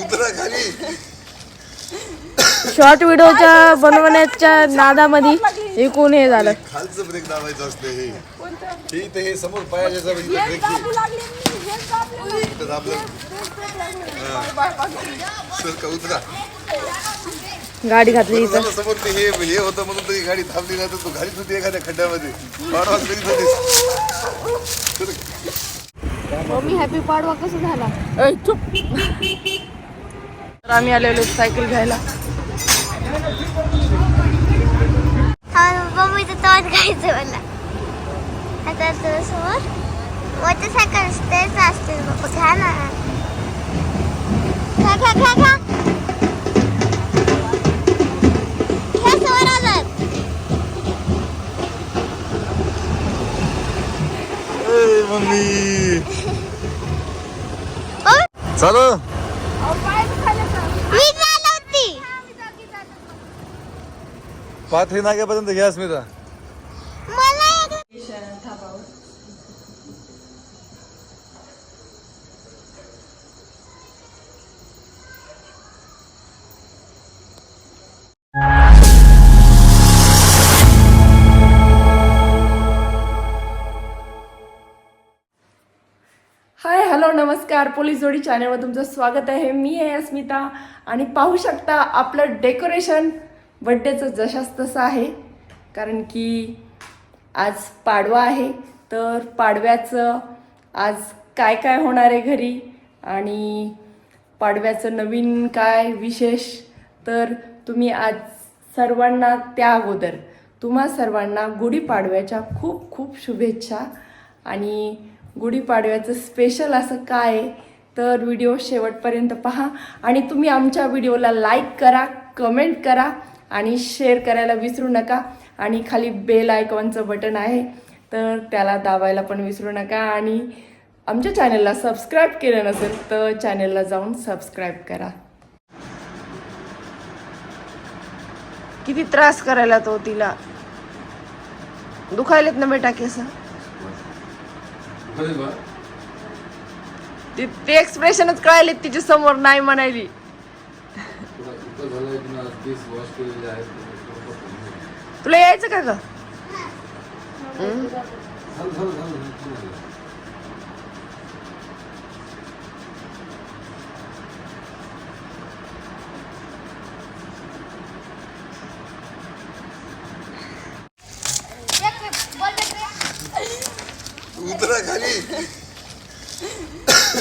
उतरा खाली शॉर्ट व्हिडिओच्या बनवण्याच्या नादामध्ये एकूण हे झालं. खालचं ब्रेक दाबायचं असतं हे. हे इथे हे समोर पायाच्या जवळ इथे ब्रेक इथं दाबलं. सर का उतरा. गाडी घातली इथं. समोर ते हे हे होतं म्हणून तरी गाडी थांबली नाही तर तू घालीच होती एखाद्या खड्ड्यामध्ये. करीत होतीस मम्मी हॅपी पाडवा कसं झाला? चुप. तर आम्ही आलेलो सायकल घ्यायला. घ्यायचं मला. आता समोर मोटरसायकल तेच असते बाबा घ्या ना. घ्या घ्या घ्या घ्या. मम्मी. चालू मी चालवती पाथरी नाग्यापर्यंत घ्या स्मिता हाय हॅलो नमस्कार. पोलीस जोडी चॅनलवर तुमचं स्वागत आहे. मी आहे अस्मिता आणि पाहू शकता आपलं डेकोरेशन बड्डेचं जशास तसं आहे. कारण की आज पाडवा आहे तर पाडव्याचं आज काय काय होणार आहे घरी? आणि पाडव्याचं नवीन काय विशेष? तर तुम्ही आज सर्वांना त्या अगोदर तुम्हा सर्वांना गुढीपाडव्याच्या खूप खूप शुभेच्छा. आणि गुढीपाडव्याचं स्पेशल असं काय आहे तर व्हिडिओ शेवटपर्यंत पहा. आणि तुम्ही आमच्या व्हिडिओला लाईक करा कमेंट करा. आणि शेअर करायला विसरू नका. आणि खाली बेल आयकॉनचं बटन आहे. तर त्याला दाबायला पण विसरू नका. आणि आमच्या चॅनलला सबस्क्राईब केलं नसेल तर चॅनलला जाऊन सबस्क्राईब करा. किती त्रास करायला तो तिला. दुखायलेत ना बेटा केस? ते ते एक्सप्रेशनच कळाले तिच्या समोर नाही म्हणायली. तुला यायचं का ग?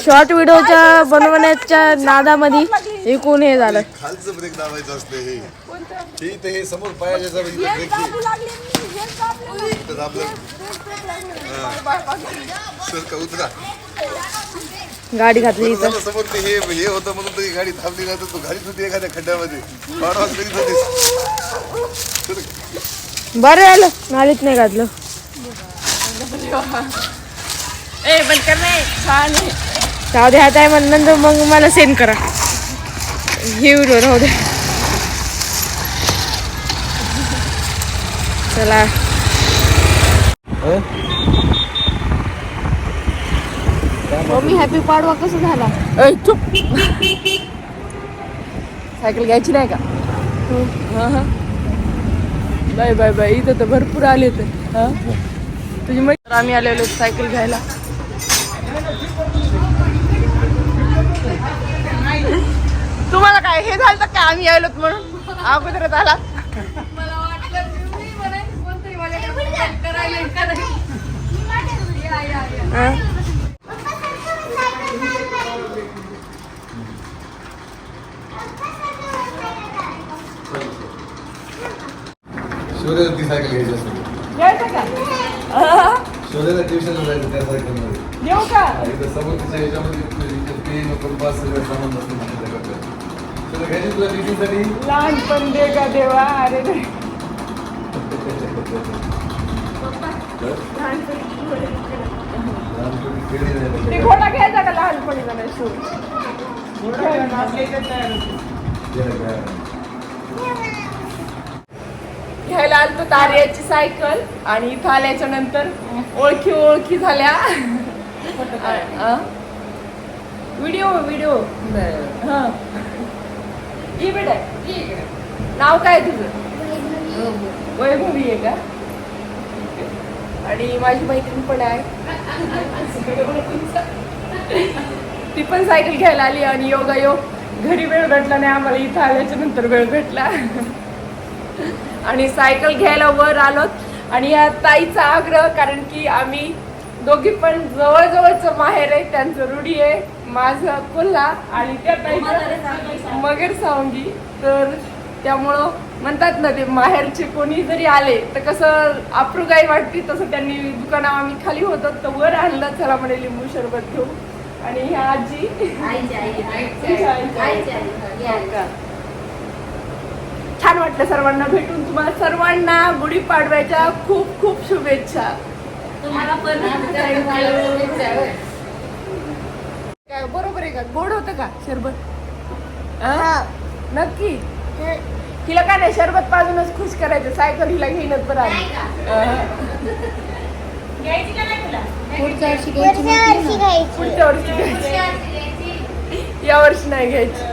शॉर्ट व्हिडिओच्या बनवण्याच्या नादामध्ये एकूण हे झालं. खालचं ब्रेक दाबायचं असतं हे. हे इथे हे समोर पायाच्या जवळ इथे ब्रेक इथं दाबलं. सर का उतरा. गाडी घातली इथं. झालं समोर ते हे हे होतं म्हणून तरी गाडी थांबली नाही तर तू घालीच होती एखाद्या खड्ड्यामध्ये. करीत होतीस. बरं झालं. नालीत नाही घातलं. ए पण कर नाही छान जाऊ दे आता आहे नंतर मग मला सेंड करा. हे व्हिडिओ राहू दे चला मम्मी हॅपी पाडवा कसं झाला? ए चुप सायकल घ्यायची नाही का? हां. हां बाय बाय बाय इथं तर भरपूर आले तर हां? तुझी मैत्री आम्ही आलेलो सायकल घ्यायला. तुम्हाला काय हे झालं का आम्ही आलोत म्हणून. अगोदरच आला. हां? सायकल घ्यायची असते घ्यायचं ट्युशनला जायचं त्या सायकलमध्ये. समोर तिच्या ह्याच्यामध्ये इथं पेन कंपास सगळं सामान असतं माझ्याकडे तुला घ्यायची तुला ट्युशनसाठी लहानपण दे का देवा? अरे ते. घोडा घ्यायचा का लहानपणी घ्या. घ्यायला आलतो तार्याची सायकल आणि इथं आल्याच्यानंतर ओळखी ओळखी झाल्या. Video video. हा. इकडे नाव काय तुझं? वैभवी आहे का? आणि माझी मैत्रीण पण आहे. ती पण सायकल घ्यायला आली आणि योगायोग घरी वेळ भेटला नाही आम्हाला इथं आल्याच्यानंतर वेळ भेटला. आणि सायकल घ्यायला वर आलोत. आणि या ताईचा आग्रह कारण की आम्ही दोघी पण जवळजवळचं माहेर आहे त्यांचं रूढी आहे माझं कोल्हा आणि त्या ताईचं मगर सावंगी. तर त्यामुळं म्हणतात ना ते माहेरचे कोणी जरी आले तर कसं अप्रुगाई वाटते तसं त्यांनी दुकाना आम्ही खाली होतो तर वर आणलं चला म्हणे लिंबू सरबत घेऊ आणि ह्या आजी? छान वाटलं सर्वांना भेटून. तुम्हाला सर्वांना गुढीपाडव्याच्या खूप खूप शुभेच्छा. काय बरोबर आहे का? गोड होतं का शरबत? नक्की. तिला काय नाही शरबत पाजूनच खुश करायचं. सायकल हिला घेईनच बरं पुढच्या वर्षी घ्यायची पुढच्या वर्षी घ्यायची. या वर्षी नाही घ्यायची.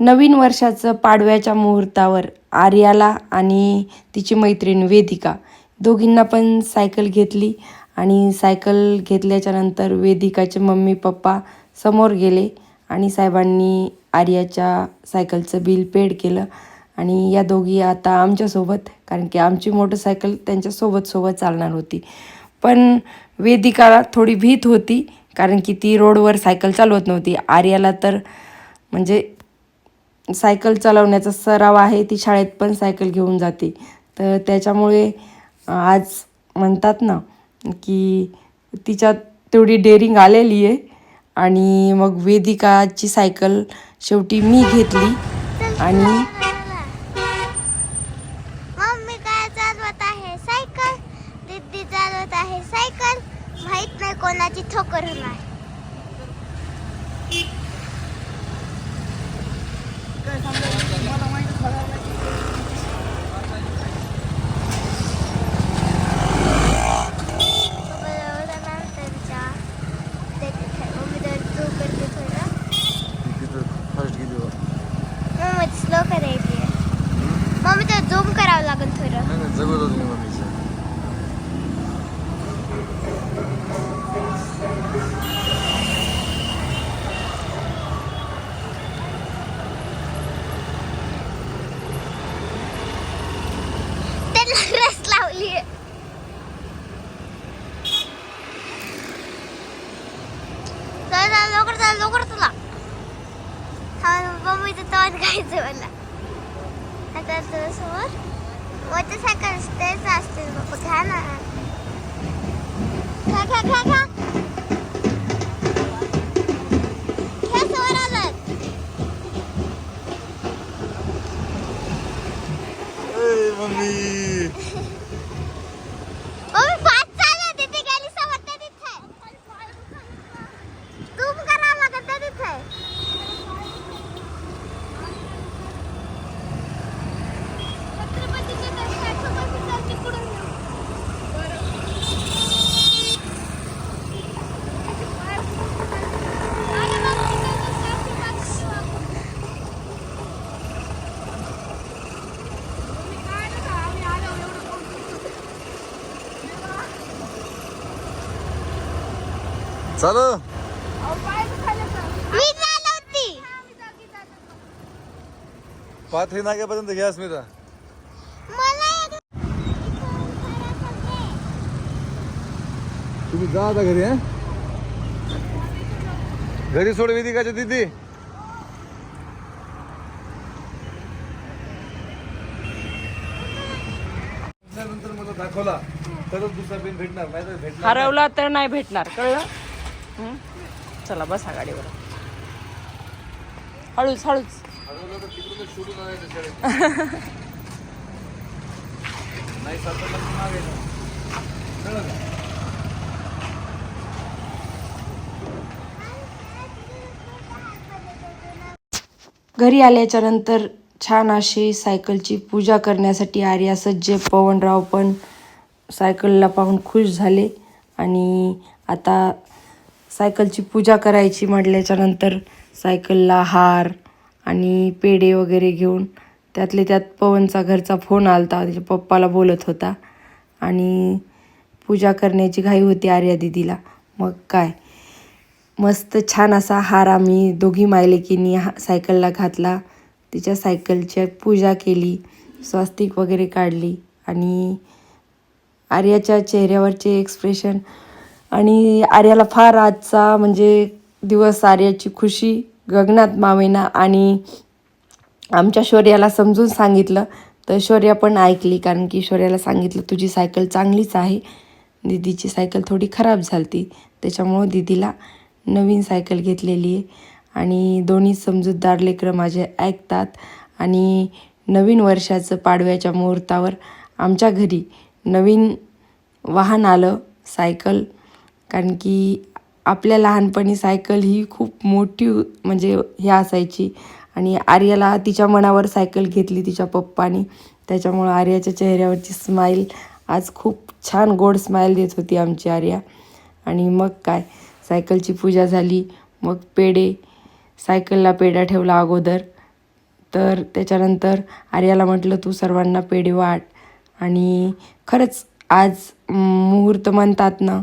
नवीन वर्षाचं पाडव्याच्या मुहूर्तावर आर्याला आणि तिची मैत्रीण वेदिका दोघींना पण सायकल घेतली आणि सायकल घेतल्याच्यानंतर वेदिकाचे मम्मी पप्पा समोर गेले आणि साहेबांनी आर्याच्या सायकलचं बिल पेड केलं. आणि या दोघी आता आमच्यासोबत कारण की आमची मोटरसायकल त्यांच्यासोबत सोबत चालणार होती. पण वेदिकाला थोडी भीत होती कारण की ती रोडवर सायकल चालवत नव्हती. आर्याला तर म्हणजे सायकल चालवण्याचा सराव आहे ती शाळेत पण सायकल घेऊन जाते. तर त्याच्यामुळे आज म्हणतात ना की तिच्यात तेवढी डेअरिंग आलेली आहे. आणि मग वेदिकाची सायकल शेवटी मी घेतली. आणि काय चालवत आहे? सायकल चालवत आहे. सायकल माहीत नाही कोणाची ठोकर होणार करायची मम्मी तर झूम करावं लागेल थोडं जगत होती मम्मीचं त्याला रस लावली चल चल लवकर चल लवकर तुला हा मम्मीचं तोंड खायचं मला आता तुझ्या समोर मोटरसायकल तेच असते बाबा खा ना खा खा खा खा घ्या समोर आलं ए, मम्मी मम्मी फास्ट चालू तिथे गेली समोर त्या तिथे झूम करावं लागत त्या तिथे छत्रपतीच्या दर्शनासोबत चालली पुढून. अरे बापरे, काय कसं असं वागतं? चालू. मी चालवती. पाथरी नाक्यापर्यंत घ्या स्मिता मला एक- तुम्ही जा आता घरी हा? घरी सोड वेदिकाच्या दिदी नंतर मला दाखवला तरच दुसरा पेन भेटणार नाही तर भेटणार हरवला तर नाही भेटणार कळलं? चला बसा गाडीवर. हळूच हळूच. घरी आल्याच्यानंतर छान अशी सायकलची पूजा करण्यासाठी आर्या सज्ज पवनराव पण सायकलला पाहून खुश झाले. आणि आता सायकलची पूजा करायची म्हटल्याच्यानंतर सायकलला हार आणि पेढे वगैरे घेऊन त्यातले त्यात पवनचा घरचा फोन आलता त्याच्या पप्पाला बोलत होता. आणि पूजा करण्याची घाई होती आर्या दिदीला. मग काय? मस्त छान असा हार आम्ही दोघी मायलेकींनी हा सायकलला घातला. तिच्या सायकलची पूजा केली स्वास्तिक वगैरे काढली आणि आर्याच्या चेहऱ्यावरचे एक्सप्रेशन आणि आर्याला फार आजचा म्हणजे दिवस आर्याची खुशी गगनात मावेना आणि आमच्या शौर्याला समजून सांगितलं. तर शौर्या पण ऐकली कारण की शौर्याला सांगितलं तुझी सायकल चांगलीच आहे. दीदीची सायकल थोडी खराब झालती. त्याच्यामुळं दीदीला नवीन सायकल घेतलेली आहे. आणि दोन्ही समजूतदार लेकरं माझे ऐकतात. आणि नवीन वर्षाचं पाडव्याच्या मुहूर्तावर आमच्या घरी नवीन वाहन आलं सायकल कारण की आपल्या लहानपणी सायकल ही खूप मोठी म्हणजे हे असायची. आणि आर्याला तिच्या मनावर सायकल घेतली तिच्या पप्पानी. त्याच्यामुळं आर्याच्या चेहऱ्यावरची स्माईल आज खूप छान गोड स्माईल देत होती आमची आर्या. आणि मग काय? सायकलची पूजा झाली. मग पेढे सायकलला पेढा ठेवला अगोदर. तर त्याच्यानंतर आर्याला म्हटलं तू सर्वांना पेढे वाट आणि खरंच आज मुहूर्त म्हणतात ना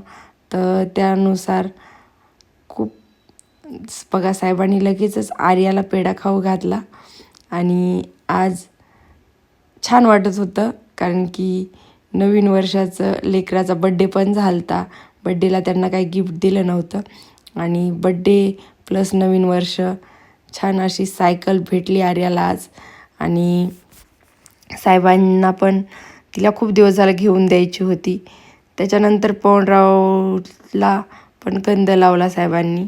तर त्यानुसार खूप बघा साहेबांनी लगेचच आर्याला पेढा खाऊ घातला. आणि आज छान वाटत होतं कारण की नवीन वर्षाचं लेकराचा बड्डे पण झालता. बड्डेला त्यांना काही गिफ्ट दिलं नव्हतं. आणि बड्डे प्लस नवीन वर्ष छान अशी सायकल भेटली आर्याला आज. आणि साहेबांना पण तिला खूप दिवस झाला घेऊन द्यायची होती. त्याच्यानंतर पवनरावला पण कंद लावला साहेबांनी.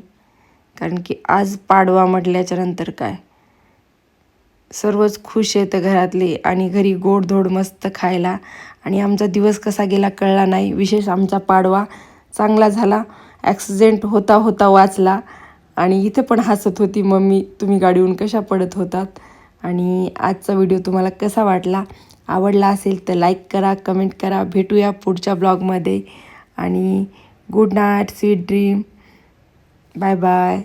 कारण की आज पाडवा म्हटल्याच्यानंतर काय? सर्वच खुश येतं घरातले आणि घरी गोडधोड मस्त खायला. आणि आमचा दिवस कसा गेला कळला नाही. विशेष आमचा पाडवा चांगला झाला. ॲक्सिडेंट होता होता वाचला. आणि इथे पण हसत होती मम्मी तुम्ही गाडीहून कशा पडत होतात? आणि आजचा व्हिडिओ तुम्हाला कसा वाटला? आवडला असेल तर लाईक करा कमेंट करा. भेटूया पुढच्या ब्लॉगमध्ये आणि good night sweet dream bye bye